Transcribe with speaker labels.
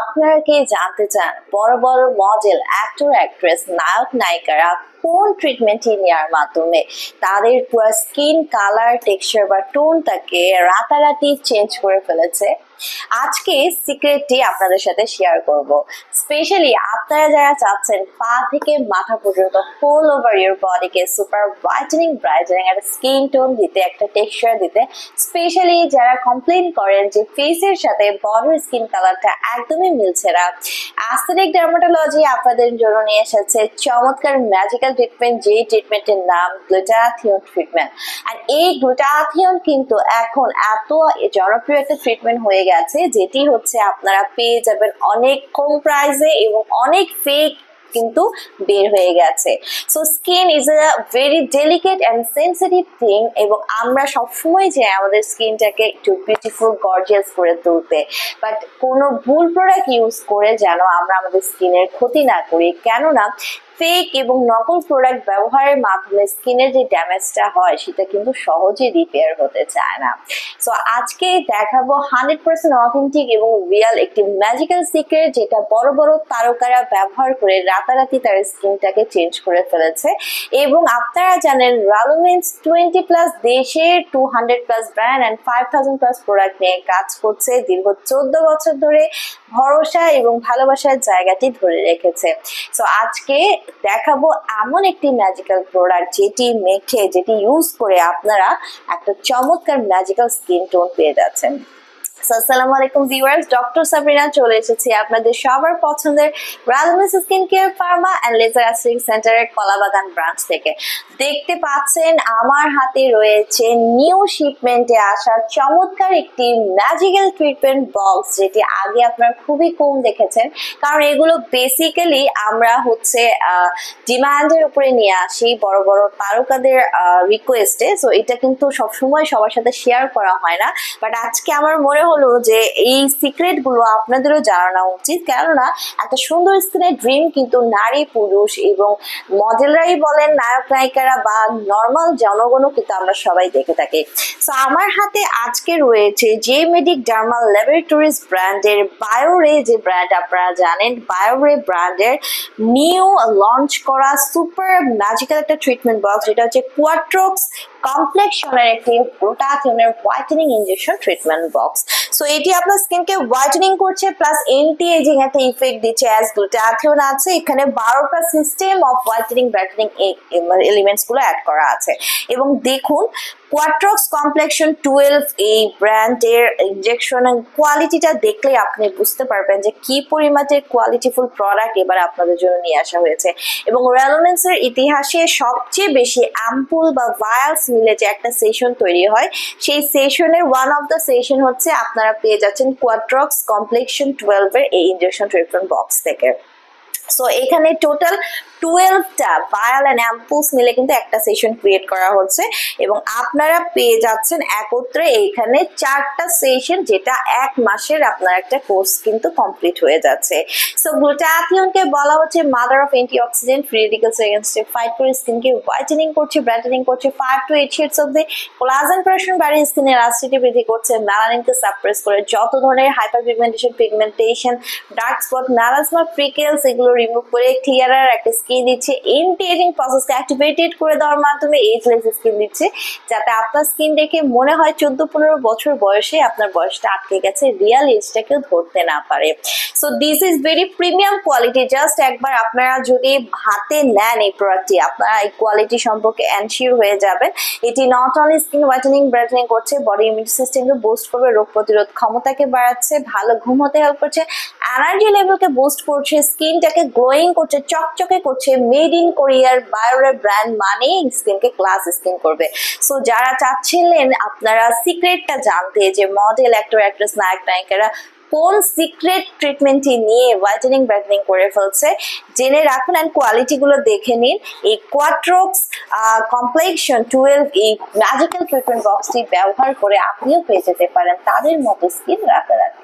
Speaker 1: আপনারা কি জানতে চান বড় বড় মডেল অ্যাক্টর অ্যাক্ট্রেস নায়ক, নায়িকারা কোন ট্রিটমেন্টটি নেওয়ার মাধ্যমে তাদের পুরো স্কিন কালার টেক্সচার বা টোনটাকে রাতারাতি চেঞ্জ করে ফেলেছে? আজকে সিক্রেটটি আপনাদের সাথে শেয়ার করব। স্পেশালি আপনারা যারা চাচ্ছেন পা থেকে মাথা পর্যন্ত ফুল ওভার ইউর বডিকে সুপার হোয়াইটেনিং ব্রাইটেনিং একটা স্কিন টোন দিতে, একটা টেক্সচার দিতে স্পেশালি যারা কমপ্লেন করেন যে ফেসের সাথে বডির স্কিন কালারটা একদমই মিলছে না অ্যাস্থেটিক ডার্মাটোলজি আপনাদের জন্য নিয়ে এসেছে চমৎকার ম্যাজিক্যাল ট্রিটমেন্ট যে ট্রিটমেন্টের নাম গ্লুটাথিয়ন ট্রিটমেন্ট আর এই গ্লুটাথিয়ন কিন্তু এখন এত জনপ্রিয় একটা ট্রিটমেন্ট হয়ে গেছে, যেটি হচ্ছে আপনারা পেয়ে যাবেন অনেক কম প্রাইসে এবং অনেক ফেক কিন্তু বের হয়ে গেছে। So skin is a very delicate and sensitive thing এবং আমরা সবসময় যে আমাদের স্কিনটাকে একটু বিউটিফুল গর্জিয়াস করে তুলতে। বাট কোনো ভুল প্রোডাক্ট ইউজ করে যেন আমরা আমাদের স্কিনের ক্ষতি না করি। কেননা ফেক এবং নকল প্রোডাক্ট ব্যবহারের মাধ্যমে স্কিনের যে ড্যামেজটা হয়, সেটা কিন্তু সহজে রিপেয়ার হতে চায় না। সো আজকে দেখাবো হান্ড্রেড পার্সেন্ট অথেন্টিক এবং রিয়াল একটি ম্যাজিক্যাল সিক্রেট যেটা বড় বড় তারকারা ব্যবহার করে রাতারাতি তার স্কিনটাকে চেঞ্জ করে ফেলেছে। এবং আপনারা জানেন রালোমেন্স টোয়েন্টি প্লাস দেশের two hundred plus brand and five thousand plus product নিয়ে কাজ করছে দীর্ঘ চোদ্দ বছর ধরে, ভরসা এবং ভালোবাসার জায়গাটি ধরে রেখেছে। সো আজকে দেখাবো এমন একটি ম্যাজিক্যাল প্রোডাক্ট যেটি মেখে, যেটি ইউজ করে আপনারা একটা চমৎকার ম্যাজিক্যাল স্কিন টোন পেয়ে যাচ্ছেন। দেখতে পাচ্ছেন, আমার হাতে রয়েছে নিউ শিপমেন্টে আসা চমৎকার একটি ম্যাজিক্যাল ট্রিটমেন্ট বক্স যেটি আগে আপনারা খুবই কম দেখেছেন। কারণ এগুলো বেসিক্যালি আমরা হচ্ছে ডিমান্ডের উপরে নিয়ে আসি বড় বড় তারকাদের রিকোয়েস্টে সো এটা কিন্তু সবসময় সবার সাথে শেয়ার করা হয় না। বাট আজকে আমার মনে হলো যে এই সিক্রেটগুলো আপনাদেরও জানানো উচিত। কেননা একটা সুন্দর স্কিনের ড্রিম কিন্তু নারী পুরুষ এবং মডেলরাই বলেন, নায়ক নায়িকারা বা নর্মাল জনগণও কিন্তু আমরা সবাই দেখে থাকি। সো আমার হাতে আজকে রয়েছে যে মেডিক ডার্মাল ল্যাবরেটরিজ ব্র্যান্ডের বায়োরে যে ব্র্যান্ড আপনারা জানেন বায়োরে ব্র্যান্ডের নিউ লঞ্চ করা সুপার ম্যাজিক্যাল একটা ট্রিটমেন্ট বক্স যেটা হচ্ছে কোয়াট্রোক্স কমপ্লেক্সনের একটি গ্লুটাথিয়নের whitening injection treatment box so এটি আপনার স্কিনকে হোয়াইটেনিং করছে প্লাস এন্টি এজিং একটা ইফেক্ট দিচ্ছে অ্যাজ গ্লুটাথিওন আছে, এখানে বারোটা সিস্টেম অফ হোয়াইটেনিং ব্রাইটেনিং এলিমেন্টসগুলো অ্যাড করা আছে। এবং দেখুন কোয়াট্রক্স কমপ্লেকশন টুয়েলভ এই ব্র্যান্ডের ইনজেকশন কোয়ালিটিটা দেখলে আপনি বুঝতে পারবেন যে কি পরিমাণের কোয়ালিটিফুল প্রোডাক্ট এবার আপনাদের জন্য নিয়ে আসা হয়েছে। এবং রেলোমেন্সের ইতিহাসে সবচেয়ে বেশি অ্যাম্পুল বা ভায়ালস মিলে যে একটা সেশন তৈরি হয়, সেই সেশনের ওয়ান অফ দ্য সেশন হচ্ছে আপনারা পেয়ে যাচ্ছেন কোয়াট্রক্স কমপ্লেকশন টুয়েলভের এই ইনজেকশন ট্রিটমেন্ট বক্স থেকে। সো এখানে টোটাল টুয়েলভটা বায়াল অ্যান্ড অ্যাম্পুলস মিলে কিন্তু একটা সেশন ক্রিয়েট করা হচ্ছে এবং আপনারা পেয়ে যাচ্ছেন একত্রে এইখানে চারটা সেশন যেটা এক মাসের আপনার একটা কোর্স কিন্তু কমপ্লিট হয়ে যাচ্ছে। সো গ্লুটাথিয়নকে বলা হচ্ছে mother of anti oxidant free radicals এগেনস্টে ফাইট করে স্কিনকে হোয়াইটেনিং করছে ব্রাইটেনিং করছে five two eight shades of the collagen প্রেশন বাড়িয়ে স্কিনের এলাস্টিটি বৃদ্ধি করছে ম্যালানিনকে সাপ্রেস করে, যত ধরনের hyper pigmentation pigmentation dark spot melasma freckles এগুলো রিমুভ করে ক্লিয়ারার একটা স্কিন দিচ্ছে। এন্টি এজিং প্রসেসকে অ্যাক্টিভেটেড করে দেওয়ার মাধ্যমে এজলেস স্কিন দিচ্ছে, যাতে আপনার স্কিন দেখে মনে হয় চোদ্দ পনেরো বছর বয়সে আপনার বয়সটা আটকে গেছে রিয়াল এজটাকেও ধরতে না পারে। So this is very premium quality just একবার আপনারা যদি হাতে নেন এই প্রোডাক্টটি আপনারা এই কোয়ালিটি সম্পর্কে অ্যানশিওর হয়ে যাবেন। এটি not only skin whitening brightening করছে বডি ইমিউন সিস্টেমকে বুস্ট করবে, রোগ প্রতিরোধ ক্ষমতাকে বাড়াচ্ছে, ভালো ঘুম হতে হেল্প করছে এনার্জি লেভেলকে বুস্ট করছে স্কিনটাকে গ্লোয়িং করছে, চকচকে করছে মেড ইন কোরিয়ার বায়োরের ব্র্যান্ড মানে স্কিনকে ক্লাস স্কিন করবে। সো যারা চাচ্ছিলেন আপনারা সিক্রেটটা জানতে, যে মডেল অ্যাক্টর অ্যাক্ট্রেস নায়ক, নায়িকারা কোন সিক্রেট ট্রিটমেন্টটি নিয়ে হোয়াইটেনিং ব্রাইটেনিং করে ফেলছে? জেনে রাখুন অ্যান্ড কোয়ালিটিগুলো দেখে নিন। এই কোয়াট্রোক্স কমপ্লেকশন টুয়েলভ এই ম্যাজিক্যাল ট্রিটমেন্ট বক্সটি ব্যবহার করে আপনিও পেয়ে যেতে পারেন। তাদের মতো স্কিন রাতারাতি।